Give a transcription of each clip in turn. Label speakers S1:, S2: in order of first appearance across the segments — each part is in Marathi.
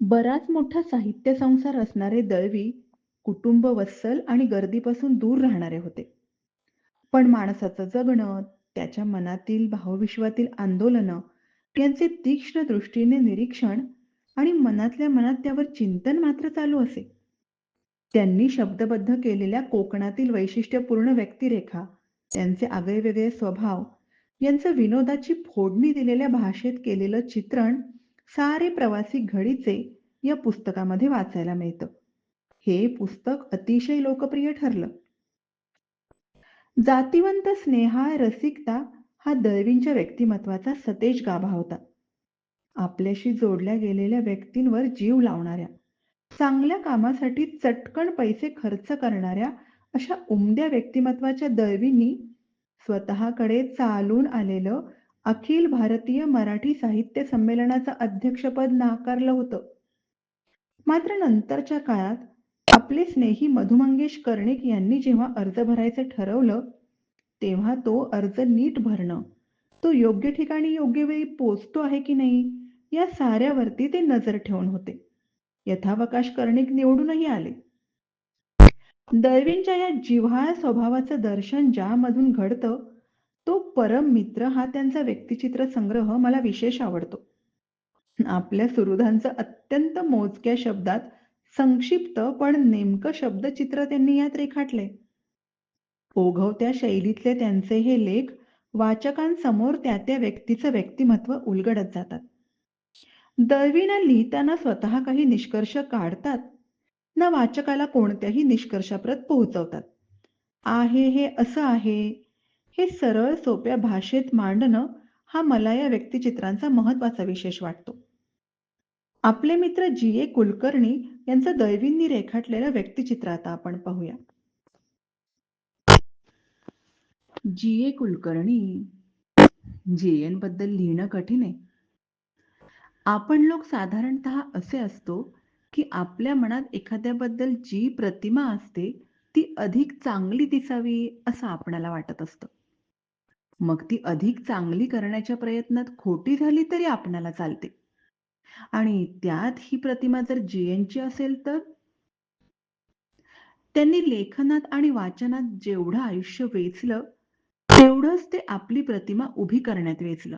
S1: बराच मोठा साहित्य संसार असणारे दळवी कुटुंब वत्सल आणि गर्दीपासून दूर राहणारे होते. पण माणसाचं जगणं, त्याच्या मनातील भावविश्वातील आंदोलनं यांचे तीक्ष्ण दृष्टीने निरीक्षण आणि मनातल्या मनात त्यावर चिंतन मात्र चालू असे. त्यांनी शब्दबद्ध केलेल्या कोकणातील वैशिष्ट्यपूर्ण व्यक्तिरेखा, त्यांचे आगळेवेगळे स्वभाव यांचं विनोदाची फोडणी दिलेल्या भाषेत केलेलं चित्रण सारे प्रवासी घडीचे या पुस्तकामध्ये वाचायला मिळतं. हे पुस्तक अतिशय लोकप्रिय ठरलं. जातिवंत स्नेहा रसिकता हा दळवींच्या व्यक्तिमत्वाचा सतेज गाभा होता. आपल्याशी जोडल्या गेलेल्या व्यक्तींवर जीव लावणाऱ्या, चांगल्या कामासाठी चटकन पैसे खर्च करणाऱ्या अशा उमद्या व्यक्तिमत्वाच्या दळवींनी स्वतःकडे चालून आलेलं अखिल भारतीय मराठी साहित्य संमेलनाचं अध्यक्षपद नाकारलं होतं. मात्र नंतरच्या काळात आपले स्नेही मधु मंगेश कर्णिक यांनी जेव्हा अर्ज भरायचं ठरवलं, तेव्हा तो अर्ज नीट भरणं, तो योग्य ठिकाणी योग्य वेळी पोचतो आहे की नाही या साऱ्यावरती ते नजर ठेवून होते. यथावकाश कर्णिक निवडूनही आले. दळवींच्या या जिव्हाळ स्वभावाचं दर्शन ज्यामधून घडतं, तो परम मित्र हा त्यांचा व्यक्तिचित्र संग्रह मला विशेष आवडतो. आपल्या सुहृदांचं अत्यंत मोजक्या शब्दात संक्षिप्त पण नेमकं शब्दचित्र त्यांनी यात रेखाटले ओघवत्या शैलीतले त्यांचे हे लेख वाचकांसमोर त्या त्या व्यक्तीचं व्यक्तिमत्व उलगडत जातात. दळवीना लिहिताना स्वतः काही निष्कर्ष काढतात, ना वाचकाला कोणत्याही निष्कर्षाप्रत पोहोचवतात. आहे हे असं आहे, हे सरळ सोप्या भाषेत मांडणं हा मला या व्यक्तिचित्रांचा महत्त्वाचा विशेष वाटतो. आपले मित्र जी. ए. कुलकर्णी यांचं दैवींनी रेखाटलेलं व्यक्तिचित्र आता आपण पाहूया. जी. ए. कुलकर्णी जीएनबद्दल लिहिणं कठीण आहे. आपण लोक साधारणतः असे असतो की आपल्या मनात एखाद्याबद्दल जी प्रतिमा असते ती अधिक चांगली दिसावी असं आपणाला वाटत असतं. मग ती अधिक चांगली करण्याच्या प्रयत्नात खोटी झाली तरी आपणाला चालते. आणि त्यात ही प्रतिमा जर जीएनची असेल तर? त्यांनी लेखनात आणि वाचनात जेवढं आयुष्य वेचलं तेवढंच ते आपली प्रतिमा उभी करण्यात वेचलं.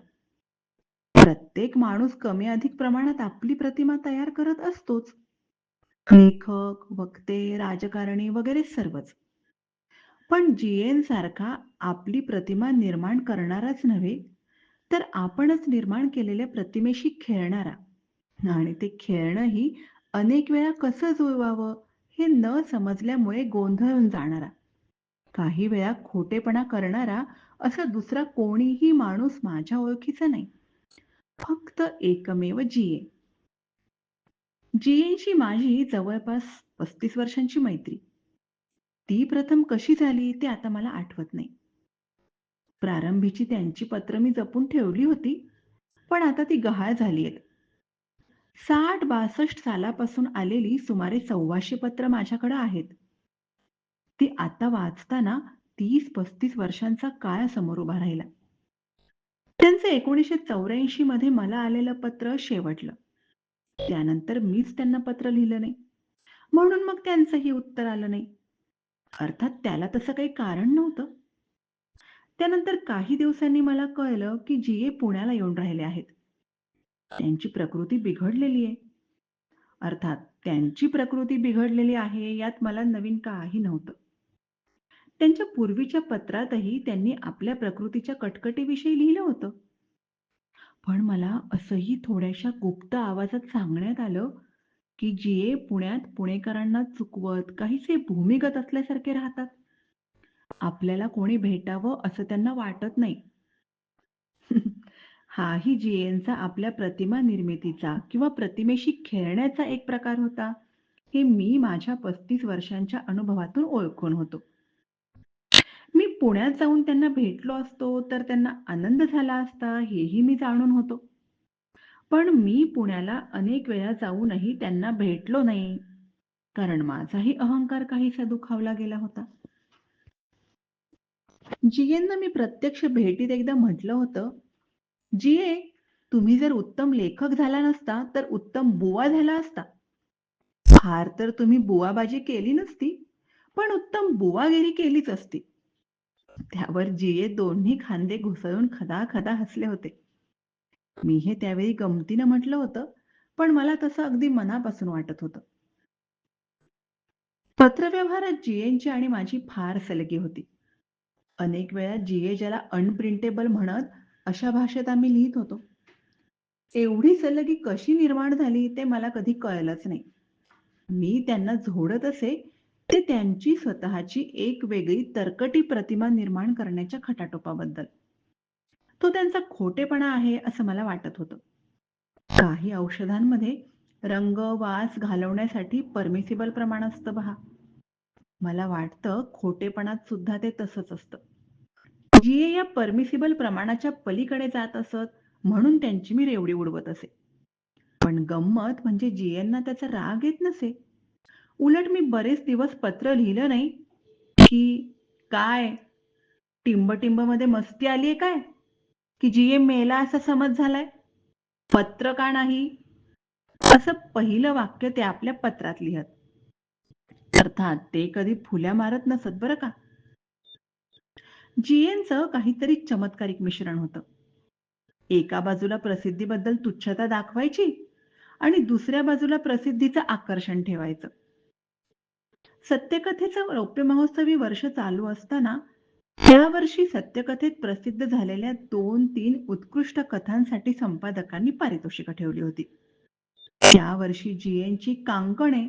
S1: प्रत्येक माणूस कमी अधिक प्रमाणात आपली प्रतिमा तयार करत असतोच. लेखक, वक्ते, राजकारणी वगैरे सर्वच. पण जीएन सारखा आपली प्रतिमा निर्माण करणाराच नव्हे, तर आपणच निर्माण केलेल्या प्रतिमेशी खेळणारा आणि ते खेळणंही अनेक वेळा कसं जुळवावं हे न समजल्यामुळे गोंधळून जाणारा, काही वेळा खोटेपणा करणारा असा दुसरा कोणीही माणूस माझ्या ओळखीचा नाही. फक्त एकमेव जीए. जीएनशी माझी जवळपास पस्तीस वर्षांची मैत्री. ती प्रथम कशी झाली ते आता मला आठवत नाही. प्रारंभीची त्यांची पत्र मी जपून ठेवली होती, पण आता ती गहाळ झालीयत. साठ बासष्ट सालापासून आलेली सुमारे सव्वाशे पत्र माझ्याकडे आहेत. ती आता वाचताना तीस पस्तीस वर्षांचा काळ समोर उभा राहिला. त्यांचं एकोणीसशे चौऱ्याऐंशी मध्ये मला आलेलं पत्र शेवटलं. त्यानंतर मीच त्यांना पत्र लिहिलं नाही. म्हणून मग त्यांचंही उत्तर आलं नाही. अर्थात त्याला तसं काही कारण नव्हतं. त्यानंतर काही दिवसांनी मला कळलं की जीए पुण्याला येऊन राहिले आहेत. त्यांची प्रकृती बिघडलेली आहे. अर्थात त्यांची प्रकृती बिघडलेली आहे यात मला नवीन काही नव्हतं. त्यांच्या पूर्वीच्या पत्रातही त्यांनी आपल्या प्रकृतीच्या कटकटीविषयी लिहिलं होतं. पण मला असंही थोड्याशा गुप्त आवाजात सांगण्यात आलं की जीए पुण्यात पुणेकरांना चुकवत काहीसे भूमिगत असल्यासारखे राहतात. आपल्याला कोणी भेटावं असं त्यांना वाटत नाही. हाही जीएनचा आपल्या प्रतिमा निर्मितीचा किंवा प्रतिमेशी खेळण्याचा एक प्रकार होता, हे मी माझ्या पस्तीस वर्षांच्या अनुभवातून ओळखून होतो. मी पुण्यात जाऊन त्यांना भेटलो असतो तर त्यांना आनंद झाला असता हेही मी जाणून होतो. पण मी पुण्याला अनेक वेळा जाऊनही त्यांना भेटलो नाही, कारण माझाही अहंकार काहीसा दुखावला गेला होता. जीएंना मी प्रत्यक्ष भेटीत एकदा म्हटलं होतं, जीए तुम्ही जर उत्तम लेखक झाला नसता तर उत्तम बुवा झाला असता. फार तर तुम्ही बुवाबाजी केली नसती पण उत्तम बुवागिरी केलीच असती. त्यावर जीए दोन्ही खांदे घुसळून खदा खदा हसले होते. मी हे त्यावेळी गमतीनं म्हटलं होतं पण मला तसं अगदी मनापासून वाटत होतं. पत्रव्यवहारात जीएनची आणि माझी फार सलगी होती. अनेक वेळा जीए ज्याला अनप्रिंटेबल म्हणत अशा भाषेत आम्ही लिहित होतो. एवढी सलगी कशी निर्माण झाली ते मला कधी कळलंच नाही. मी त्यांना झोडत असे ते त्यांची स्वतःची एक वेगळी तरकटी प्रतिमा निर्माण करण्याच्या खटाटोपाबद्दल. तो त्यांचा खोटेपणा आहे असं मला वाटत होतं. काही औषधांमध्ये रंग वास घालवण्यासाठी परमिसिबल प्रमाण असतं पहा मला वाटतं खोटेपणात सुद्धा ते तसंच असतं. जीए या परमिसिबल प्रमाणाच्या पलीकडे जात असत म्हणून त्यांची मी रेवडी उडवत असे. पण गंमत म्हणजे जीएंना त्याचा राग येत नसे. उलट मी बरेच दिवस पत्र लिहिलं नाही की काय? टिंबमध्ये मस्ती आलीये काय? की जीएम मेला असा समज झालाय? पत्र का नाही? असं पहिलं वाक्य ते आपल्या पत्रात लिहत. अर्थात ते कधी फुल्या मारत नसत बरं का? जीएनचं काहीतरी चमत्कारिक मिश्रण होतं. एका बाजूला प्रसिद्धीबद्दल तुच्छता दाखवायची आणि दुसऱ्या बाजूला प्रसिद्धीचं आकर्षण ठेवायचं. सत्यकथेचं रौप्य महोत्सवी वर्ष चालू असताना त्या वर्षी सत्यकथेत प्रसिद्ध झालेल्या दोन तीन उत्कृष्ट कथांसाठी संपादकांनी पारितोषिकं ठेवली होती. त्या वर्षी जीएनची कांकणे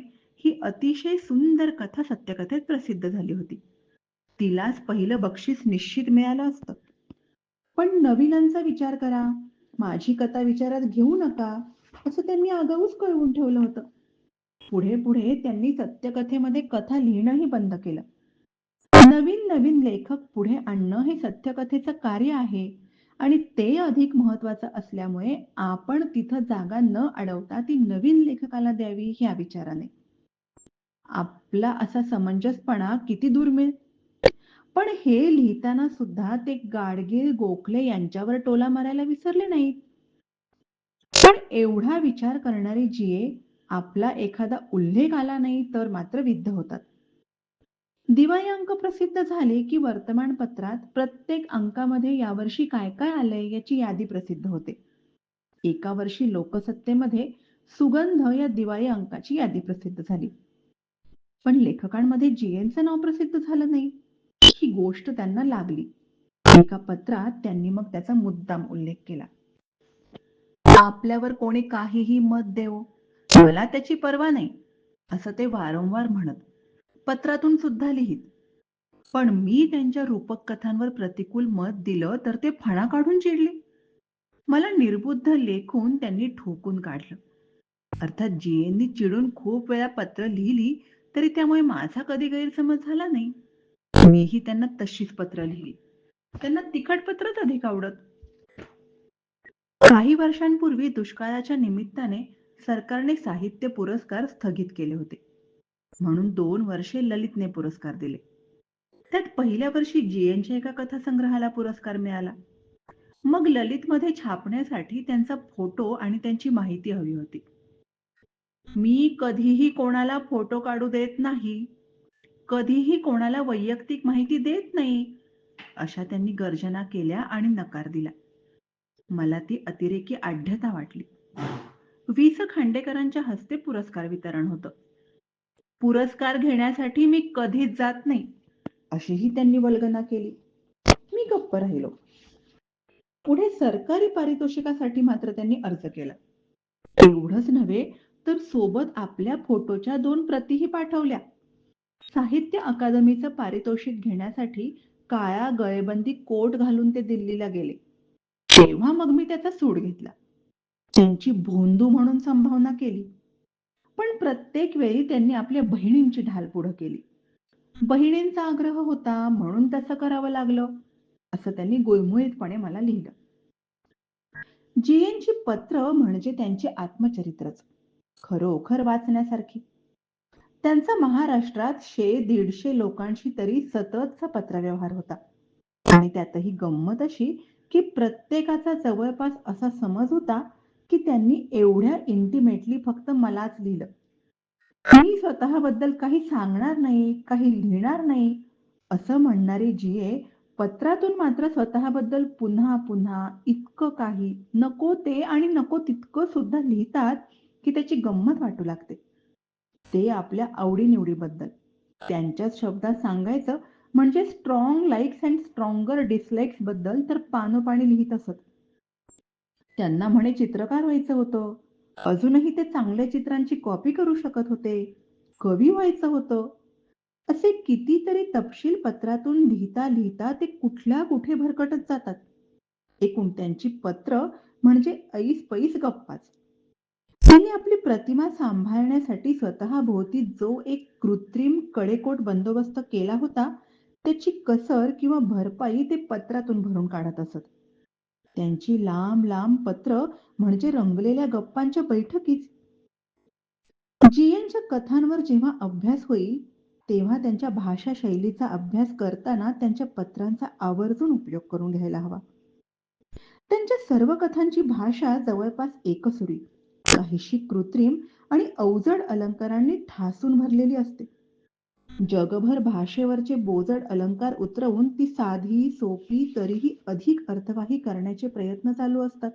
S1: ही अतिशय सुंदर कथा सत्यकथेत प्रसिद्ध झाली होती. तिलाच पहिलं बक्षीस निश्चित मिळालं असतं. पण नवीनांचा विचार करा माझी कथा विचारात घेऊ नका असं त्यांनी आगाऊच कळवून ठेवलं होतं. पुढे पुढे त्यांनी सत्यकथेमध्ये कथा लिहिणंही बंद केलं. नवीन नवीन लेखक पुढे आणणं हे सत्यकथेचं कार्य आहे आणि ते अधिक महत्वाचं असल्यामुळे आपण तिथं जागा न अडवता ती नवीन लेखकाला द्यावी ह्या विचाराने. आपला असा समंजसपणा किती दुर्मिळ पण हे लिहिताना सुद्धा ते गाडगीळ गोखले यांच्यावर टोला मारायला विसरले नाहीत. पण एवढा विचार करणारे जीए आपला एखादा उल्लेख आला नाही तर मात्र विद्ध होतात. दिवाळी अंक प्रसिद्ध झाले की वर्तमानपत्रात प्रत्येक अंकामध्ये यावर्षी काय काय आलंय याची यादी प्रसिद्ध होते. एका वर्षी लोकसत्तेमध्ये सुगंध या दिवाळी अंकाची यादी प्रसिद्ध झाली. पण लेखकांमध्ये जीएनचं नाव प्रसिद्ध झालं नाही. ही गोष्ट त्यांना लागली. एका पत्रात त्यांनी मग त्याचा मुद्दाम उल्लेख केला. आपल्यावर कोणी काहीही मत देवो मला त्याची पर्वा नाही असं ते वारंवार म्हणत पत्रातून सुद्धा लिहित. पण मी त्यांच्या रूपक कथांवर प्रतिकूल मत दिलं तर ते फणा काढून चिडले. मला निर्बुद्ध लेखून त्यांनी ठोकून काढलं. अर्थात जीएंनी चिडून खूप वेळा पत्र लिहिली तरी त्यामुळे माझा कधी गैरसमज झाला नाही. मीही त्यांना तशीच पत्र लिहिली. त्यांना तिखट पत्रच अधिक आवडत. काही वर्षांपूर्वी दुष्काळाच्या निमित्ताने सरकारने साहित्य पुरस्कार स्थगित केले होते. म्हणून दोन वर्षे ललितने पुरस्कार दिले. त्यात पहिल्या वर्षी जीएनच्या एका कथासंग्रहाला पुरस्कार मिळाला. मग ललितमध्ये छापण्यासाठी त्यांचा फोटो आणि त्यांची माहिती हवी होती. मी कधीही कोणाला फोटो काढू देत नाही. कधीही कोणाला वैयक्तिक माहिती देत नाही. अशा त्यांनी गर्जना केल्या आणि नकार दिला. मला ती अतिरेकी आढ्यता वाटली. वीस खांडेकरांच्या हस्ते पुरस्कार वितरण होतं. पुरस्कार घेण्यासाठी मी कधीच जात नाही अशीही त्यांनी वल्गना केली. मी गप्प राहिलो. पुढे सरकारी पारितोषिकासाठी मात्र त्यांनी अर्ज केला. एवढंच नव्हे तर सोबत आपल्या फोटोच्या दोन प्रतीही पाठवल्या. साहित्य अकादमीचं पारितोषिक घेण्यासाठी काळ्या गळेबंदी कोट घालून ते दिल्लीला गेले. तेव्हा मग मी त्याचा सूड घेतला. त्यांची भोंदू म्हणून संभावना केली. पण प्रत्येक वेळी त्यांनी आपल्या बहिणींची ढाल पुढं केली. बहिणींचा आग्रह होता म्हणून तसं करावं लागलं असं त्यांनी गुळमुळीतपणे मला लिहिलं. जीएनची पत्र म्हणजे त्यांचे आत्मचरित्रच खरोखर वाचण्यासारखी. त्यांचा महाराष्ट्रात शे दीडशे लोकांशी तरी सततचा पत्रव्यवहार होता. आणि त्यातही गंमत अशी की प्रत्येकाचा जवळपास असा समज होता की त्यांनी एवढ्या इंटिमेटली फक्त मलाच लिहिलं. मी स्वतःबद्दल काही सांगणार नाही, काही लिहिणार नाही, असं म्हणणारी जीए पत्रातून मात्र स्वतःबद्दल पुन्हा-पुन्हा इतकं काही, नको ते आणि नको तितकं सुद्धा लिहितात की त्याची गंमत वाटू लागते. ते आपल्या आवडीनिवडीबद्दल त्यांच्याच शब्दात सांगायचं म्हणजे स्ट्रॉंग लाइक्स अँड स्ट्रॉंगर डिसलाईक्सबद्दल तर पानोपाणी लिहित असत. त्यांना म्हणे चित्रकार व्हायचं होतं. अजूनही ते चांगल्या चित्रांची कॉपी करू शकत होते. कवी व्हायचं होतं. असे कितीतरी तपशील पत्रातून लिहिता लिहिता ते कुठल्या कुठे भरकटत जातात. एकूण त्यांची पत्र म्हणजे ऐस पैस गप्पाच. त्यांनी आपली प्रतिमा सांभाळण्यासाठी स्वतःभोवती जो एक कृत्रिम कडेकोट बंदोबस्त केला होता, त्याची कसर किंवा भरपाई ते पत्रातून भरून काढत असत. त्यांची लांब लांब पत्र म्हणजे रंगलेल्या गप्पांच्या बैठकीच. जीएनच्या कथांवर जेव्हा अभ्यास होईल, तेव्हा त्यांच्या भाषा शैलीचा अभ्यास करताना त्यांच्या पत्रांचा आवर्जून उपयोग करून घ्यायला हवा. त्यांच्या सर्व कथांची भाषा जवळपास एकसुरी, काहीशी कृत्रिम आणि अवजड अलंकारांनी ठासून भरलेली असते. जगभर भाषेवरचे बोजड अलंकार उतरवून ती साधी, सोपी तरीही अधिक अर्थवाही करण्याचे प्रयत्न चालू असतात.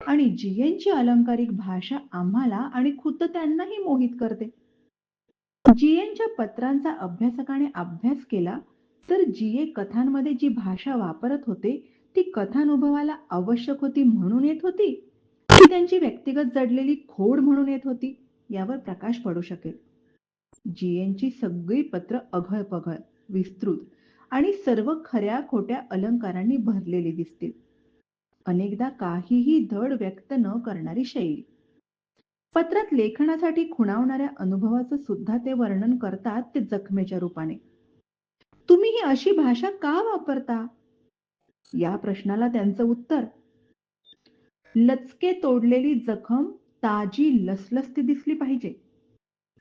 S1: आणि जीएनची अलंकारिक भाषा आम्हाला आणि खुद्द त्यांनाही मोहित करते. जीएनच्या पत्रांचा अभ्यासकाने अभ्यास केला तर जीए कथांमध्ये जी भाषा वापरत होते ती कथानुभवाला आवश्यक होती म्हणून येत होती, ती त्यांची व्यक्तिगत जडलेली खोड म्हणून येत होती, यावर प्रकाश पडू शकेल. जीएनची सगळी पत्र अघळ-पघळ, विस्तृत आणि सर्व खऱ्या-खोट्या अलंकारांनी भरलेली दिसतील. अनेकदा काहीही धड व्यक्त न करणारी शैली. पत्रात लेखनासाठी खुणावणाऱ्या अनुभवाचं सुद्धा ते वर्णन करतात ते जखमेच्या रूपाने. तुम्ही ही अशी भाषा का वापरता? या प्रश्नाला त्यांचं उत्तर, लचके तोडलेली जखम ताजी लसलसती दिसली पाहिजे.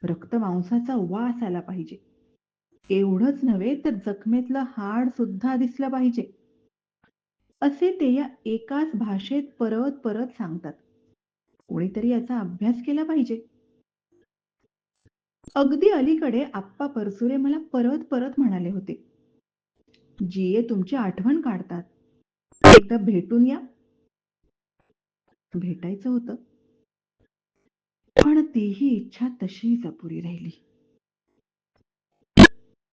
S1: रक्तमांसाचा वास आला पाहिजे. एवढंच नव्हे तर जखमेतलं हाड सुद्धा दिसलं पाहिजे. असे ते या एकाच भाषेत परत परत सांगतात. कोणीतरी याचा अभ्यास केला पाहिजे. अगदी अलीकडे आप्पा परसुरे मला परत परत म्हणाले होते, जीए तुमची आठवण काढतात. एकदा भेटून या. भेटायचं होतं. पण तीही इच्छा तशीच अपुरी राहिली.